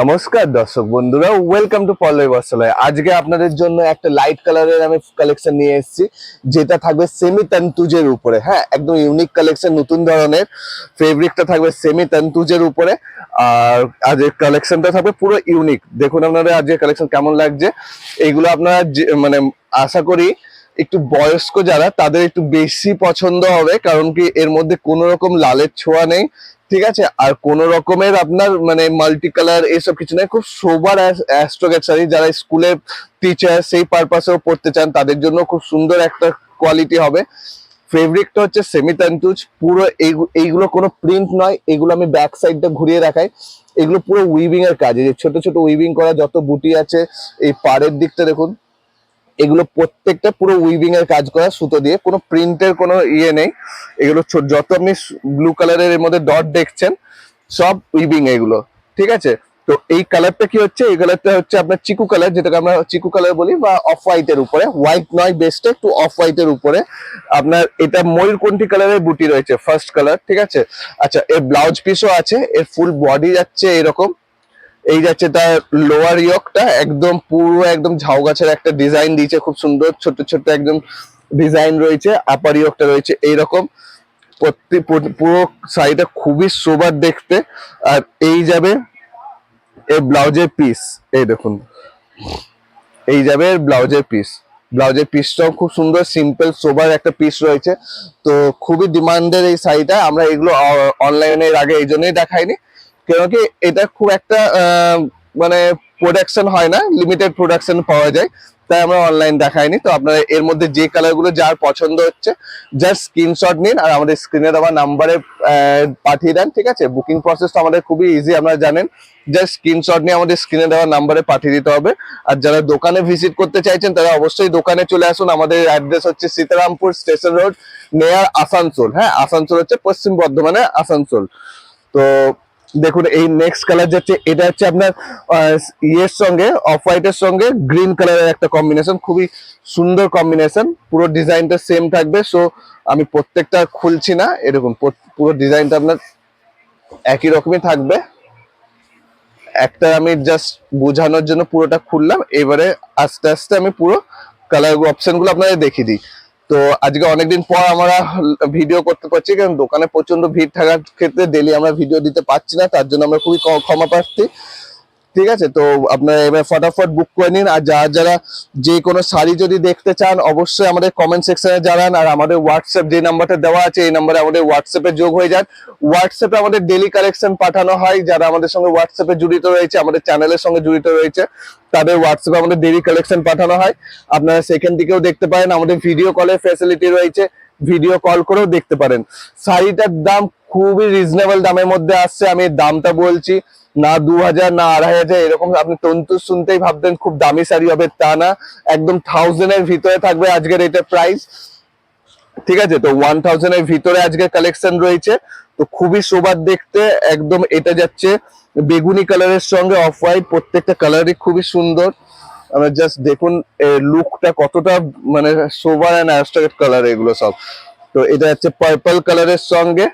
নমস্কার দর্শক বন্ধুরা ওয়েলকাম টু পল্লবী বস্ত্রালয়। আজকে আপনাদের জন্য একটা লাইট কালারের আমি কালেকশন নিয়ে এসেছি, যেটা থাকবে সেমি তান্তুজের উপরে। হ্যাঁ একদম ইউনিক কালেকশন নতুন ধরনের। ফেব্রিকটা থাকবে সেমি তান্তুজের উপরে, আর আজকের কালেকশনটা থাকবে পুরো ইউনিক দেখুন আপনাদের আজকের কালেকশন কেমন লাগছে। এইগুলো আপনারা মানে আশা করি একটু বয়স্ক যারা, তাদের একটু বেশি পছন্দ হবে, কারণ কি এর মধ্যে কোনো রকম লালের ছোঁয়া নেই। ঠিক আছে? আর কোন রকমের আপনার মানে মাল্টি কালার এসব কিছু নেই। খুব সোবার অ্যাস্ট্রোগেট যারা স্কুলে টিচার সেই পারপাসেও পড়তে চান, তাদের জন্য খুব সুন্দর একটা কোয়ালিটি হবে। ফেব্রিকটা হচ্ছে সেমি তান্তুজ পুরো এইগু- এইগুলো কোনো প্রিন্ট নয়। এগুলো আমি ব্যাক সাইডটা ঘুরিয়ে রাখাই এগুলো পুরো উইভিং এর কাজ। এই ছোট ছোট উইভিং করা যত বুটি আছে, এই পাড়ের দিকটা দেখুন। এগুলো প্রত্যেকটা পুরো উইভিং এর কাজ করা সুতো দিয়ে, কোনো প্রিন্টের কোনো ইয়ে নেই। এগুলো যত আপনি ব্লু কালারের এর মধ্যে ডট দেখছেন, সব উইভিং এগুলো, ঠিক আছে? তো এই কালারটা কি হচ্ছে? এই কালারটা হচ্ছে আপনার চিকু কালার যেটাকে আমরা চিকু কালার বলি, বা অফ হোয়াইট এর উপরে। হোয়াইট নয় বেস্টে একটু অফ হোয়াইট এর উপরে। আপনার এটা ময়ূরকণ্ঠী কালারের বুটি রয়েছে ফার্স্ট কালার ঠিক আছে? আচ্ছা এর ব্লাউজ পিসও আছে, এর ফুল বডি যাচ্ছে এরকম। এই যাচ্ছে তার লোয়ার ইয়কটা একদম পুরো একদম ঝাউ গাছের একটা ডিজাইন দিয়েছে খুব সুন্দর ছোট ছোট একদম ডিজাইন রয়েছে আপার ইয়কটা রয়েছে এইরকম। প্রত্যেক পুরো- শাড়িটা খুবই সোবার দেখতে। আর এই যাবে এই ব্লাউজের পিস এই দেখুন। এই যাবে ব্লাউজের পিস ব্লাউজের পিসটাও খুব সুন্দর সিম্পল সোবার একটা পিস রয়েছে। তো খুবই ডিমান্ডের এই শাড়িটা, আমরা এগুলো অনলাইনে আগে এই জন্যই দেখাইনি। কেন কি এটা খুব একটা মানে প্রোডাকশন হয় না লিমিটেড প্রোডাকশন পাওয়া যায়, তাই আমরা অনলাইন দেখাইনি। তো আপনারা এর মধ্যে যে কালারগুলো যার পছন্দ হচ্ছে জাস্ট স্ক্রিনশট নিন আর আমাদের স্ক্রিনে দেওয়া নাম্বারে পাঠিয়ে দেন, ঠিক আছে? বুকিং প্রসেস তো আমাদের খুবই ইজি আপনারা জানেন। জাস্ট স্ক্রিনশট নিয়ে আমাদের স্ক্রিনে দেওয়া নাম্বারে পাঠিয়ে দিতে হবে। আর যারা দোকানে ভিজিট করতে চাইছেন, তারা অবশ্যই দোকানে চলে আসুন। আমাদের অ্যাড্রেস হচ্ছে সীতারামপুর স্টেশন রোড নেয়ার আসানসোল। হ্যাঁ আসানসোল হচ্ছে পশ্চিম বর্ধমানে আসানসোল। তো দেখুন, এই নেক্সট কালার যাচ্ছে এটা হচ্ছে আপনার ইয়ের সঙ্গে অফ হোয়াইটের সঙ্গে গ্রিন কালারের একটা কম্বিনেশন খুবই সুন্দর কম্বিনেশন পুরো ডিজাইনটা সেম থাকবে সো আমি প্রত্যেকটা খুলছি না এরকম পুরো ডিজাইনটা আপনার একই রকমই থাকবে। একটা আমি জাস্ট বোঝানোর জন্য পুরোটা খুললাম, এবারে আস্তে আস্তে আমি পুরো কালার অপশনগুলো আপনাদের দেখিয়ে দিই। তো আজকে অনেকদিন পর আমরা ভিডিও করতে পারছি, কারণ দোকানে প্রচণ্ড ভিড় থাকার ক্ষেত্রে ডেলি আমরা ভিডিও দিতে পারছি না, তার জন্য আমরা খুবই ক্ষমা প্রার্থী। ঠিক আছে? তো আপনারা এবার ফটাফট বুক করে নিন। আর যারা যারা যে কোনো শাড়ি যদি দেখতে চান, অবশ্যই আমাদের কমেন্ট সেকশনে জানান। আর আমাদের হোয়াটসঅ্যাপ যে নাম্বারটা দেওয়া আছে, এই নাম্বারে আমাদের হোয়াটসঅ্যাপে যোগ হয়ে যান। হোয়াটসঅ্যাপে আমাদের ডেলি কালেকশন পাঠানো হয়। যারা আমাদের সঙ্গে হোয়াটসঅ্যাপে জড়িত রয়েছে, আমাদের চ্যানেলের সঙ্গে জড়িত রয়েছে, তাদের হোয়াটসঅ্যাপে আমাদের ডেলি কালেকশন পাঠানো হয়। আপনারা সেখান থেকেও দেখতে পারেন। আমাদের ভিডিও কলের ফ্যাসিলিটি রয়েছে। ভিডিও কল করেও দেখতে পারেন। শাড়িটার দাম খুবই রিজনেবল দামের মধ্যে আসছে, আমি দামটা বলছি, না দু হাজার না আড়াই হাজার এরকম আপনি তন্তু শুনতেই ভাবতেন খুব দামি শাড়ি হবে তা না। একদম থাউজেন্ডের ভিতরে থাকবে আজকের এটা প্রাইস ঠিক আছে, তো ওয়ান থাউজেন্ড এর ভিতরে আজকে কালেকশন রয়েছে। তো খুবই সোবার দেখতে, একদম এটা যাচ্ছে বেগুনি কালারের সঙ্গে অফ হোয়াইট প্রত্যেকটা কালারই খুবই সুন্দর। আমরা জাস্ট দেখুন লুকটা কতটা মানে সোবার অ্যান্ড অ্যাস্ট্রাকেট কালার এগুলো সব। তো এটা হচ্ছে পার্পল কালারের সঙ্গে।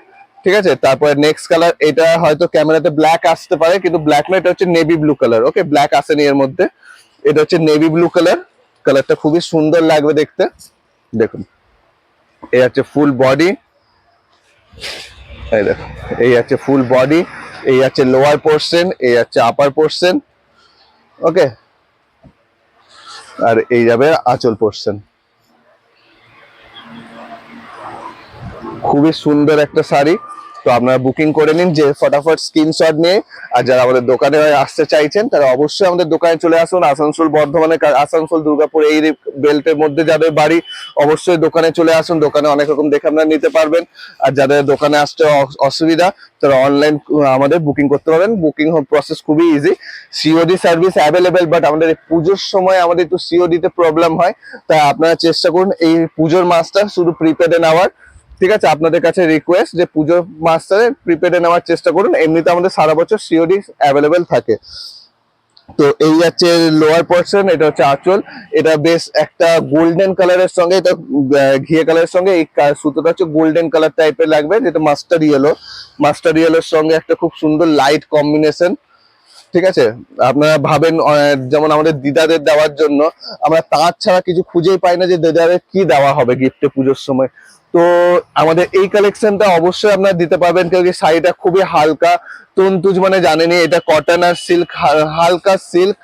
ঠিক আছে? তারপরে নেক্সট কালার এটা হয়তো ক্যামেরাতে ব্ল্যাক আসতে পারে, কিন্তু ব্ল্যাক না, এটা হচ্ছে navy blue colour okay black আসেনি এর মধ্যে। এটা হচ্ছে নেভি ব্লু কালার কালারটা খুবই সুন্দর লাগবে দেখতে। দেখুন, এই হচ্ছে ফুল বডি এই দেখো, এই হচ্ছে ফুল বডি এই হচ্ছে লোয়ার পোর্শন এই হচ্ছে আপার পোর্শন ওকে আর এই যাবে আঁচল পোর্শন খুবই সুন্দর একটা শাড়ি। তো আপনারা বুকিং করে নিন যে ফটাফট স্ক্রিনশট নিয়ে। আর যারা আমাদের দোকানে আসতে চাইছেন, তারা অবশ্যই আমাদের দোকানে চলে আসুন। আসানসোল, বর্ধমানে আসানসোল, দুর্গাপুর, এই বেল্টের মধ্যে যাদের বাড়ি, অবশ্যই দোকানে চলে আসুন। দোকানে অনেক রকম দেখে আপনারা নিতে পারবেন। আর যাদের দোকানে আসতে অসুবিধা, তারা অনলাইন আমাদের বুকিং করতে পারবেন। বুকিং প্রসেস খুবই easy COD service available but আমাদের পুজোর সময় আমাদের একটু সিওডি তে প্রবলেম হয়। তাই আপনারা চেষ্টা করুন, এই পুজোর মাসটা শুধু প্রিপেডে নেওয়ার। ঠিক আছে, আপনাদের কাছে রিকোয়েস্ট যে পুজোর মাস্টারে প্রিপেডে নেওয়ার চেষ্টা করুন। এমনিতে আমাদের সারা বছর সিওডি অ্যাভেলেবেল থাকে। তো এই হচ্ছে লোয়ার পোর্শন এটা হচ্ছে আঁচল। এটা বেশ একটা গোল্ডেন কালারের সঙ্গে, এটা ঘিয়ে কালারের সঙ্গে, এই সুতোটা হচ্ছে গোল্ডেন কালার টাইপের লাগবে, যেটা মাস্টার ইয়েলো মাস্টার ইয়েলোর সঙ্গে একটা খুব সুন্দর লাইট কম্বিনেশন ঠিক আছে? আপনারা ভাবেন যেমন আমাদের দিদাদের দেওয়ার জন্য, আমরা তাঁত ছাড়া কিছু খুঁজেই পাই না যে দিদাদের কি দেওয়া হবে গিফটে পুজোর সময়। তো আমাদের এই কালেকশনটা অবশ্যই আপনারা দিতে পারবেন, কেউ কি শাড়িটা খুবই হালকা, তন্তুজ মানে জানেনি এটা কটন আর সিল্ক হালকা সিল্ক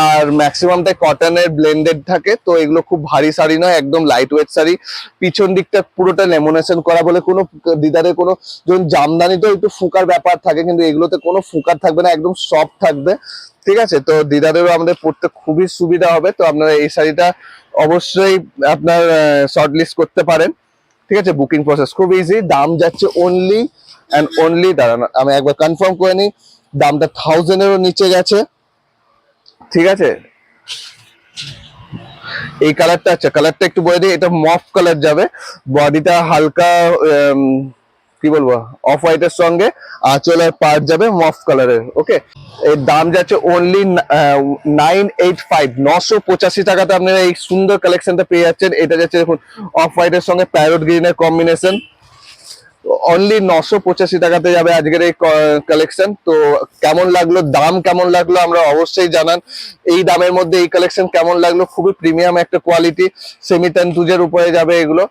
আর ম্যাক্সিমামটাই কটনের ব্লেন্ডেড থাকে, তো এগুলো খুব ভারী শাড়ি নয়, একদম লাইট ওয়েট শাড়ি। পিছন দিকটা পুরোটা লেমোনেশন করা বলে কোনো দিদারের কোনো যেমন জামদানি তো একটু ফুকার ব্যাপার থাকে, কিন্তু এগুলোতে কোনো ফুকার থাকবে না, একদম সফট থাকবে, ঠিক আছে? তো দিদারেরও আমাদের পড়তে খুবই সুবিধা হবে, তো আপনারা এই শাড়িটা অবশ্যই আপনার শর্ট লিস্ট করতে পারেন। ঠিক আছে? বুকিং প্রসেস খুব ইজি দাম যাচ্ছে অনলি অ্যান্ড অনলি দাঁড়ান, আমি একবার কনফার্ম করে নিই, দামটা থাউজেন্ডেরও নিচে গেছে, ঠিক আছে? এই কালারটা আচ্ছা কালারটা একটু বলে দিই, এটা মফ কালার যাবে বডিটা হালকা কি বলব অফ হোয়াইটের সঙ্গে আঁচলের পার্ট যাবে মফ কালারের ওকে এর দাম যাচ্ছে অনলি নাইন এইট ফাইভ নশো পঁচাশি টাকাতে আপনারা এই সুন্দর কালেকশনটা পেয়ে যাচ্ছেন। এটা যাচ্ছে দেখুন অফ হোয়াইটের সঙ্গে প্যারোট গ্রিনের কম্বিনেশন অনলি নশো পঁচাশি টাকাতে যাবে আজকের এই কালেকশন তো কেমন লাগল, দাম কেমন লাগল আমরা অবশ্যই জানান। এই দামের মধ্যে এই কালেকশন কেমন লাগল, খুবই প্রিমিয়াম একটা কোয়ালিটি সেমি তুজের উপরে যাবে এগুলো।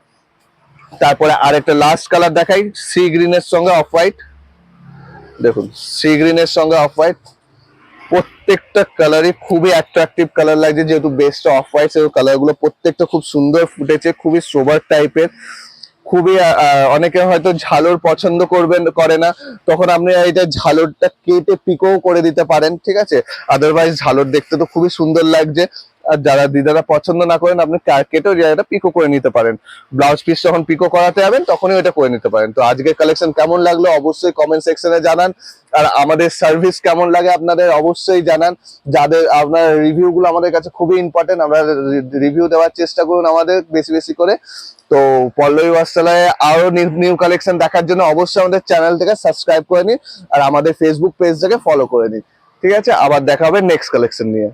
তারপরে আরেকটা লাস্ট কালার দেখাই সি গ্রিনের সঙ্গে অফ হোয়াইট দেখুন সি গ্রিনের সঙ্গে অফ হোয়াইট প্রত্যেকটা কালারই খুবই অ্যাট্রাকটিভ কালার লাগছে, যেহেতু বেস্ট অফ হোয়াইট সেহেতু কালারগুলো প্রত্যেকটা খুব সুন্দর ফুটেছে, খুবই সোবার টাইপের খুবই অনেকে হয়তো ঝালর পছন্দ করবেন, করে না। তখন আপনি এটা ঝালরটা কেটে পিকো করে দিতে পারেন, ঠিক আছে? আদারওয়াইজ ঝালর দেখতে তো খুবই সুন্দর লাগছে। আর যারা দিদারা পছন্দ না করেন, আপনি কেটেও জায়গাটা পিকো করে নিতে পারেন। ব্লাউজ পিস যখন পিকো করাতে যাবেন, তখনই ওটা করে নিতে পারেন। তো আজকের কালেকশন কেমন লাগল অবশ্যই কমেন্ট সেকশনে জানান। আর আমাদের সার্ভিস কেমন লাগে আপনাদের অবশ্যই জানান। যাদের, আপনার রিভিউগুলো আমাদের কাছে খুবই ইম্পর্টেন্ট আমরা রিভিউ দেওয়ার চেষ্টা করুন আমাদের বেশি বেশি করে। তো পল্লবী বাস্তলায় আরও নিউ কালেকশন দেখার জন্য অবশ্যই আমাদের চ্যানেল থেকে সাবস্ক্রাইব করে নিন। আর আমাদের ফেসবুক পেজটাকে ফলো করে নিন। ঠিক আছে? আবার দেখা হবে নেক্সট কালেকশন নিয়ে।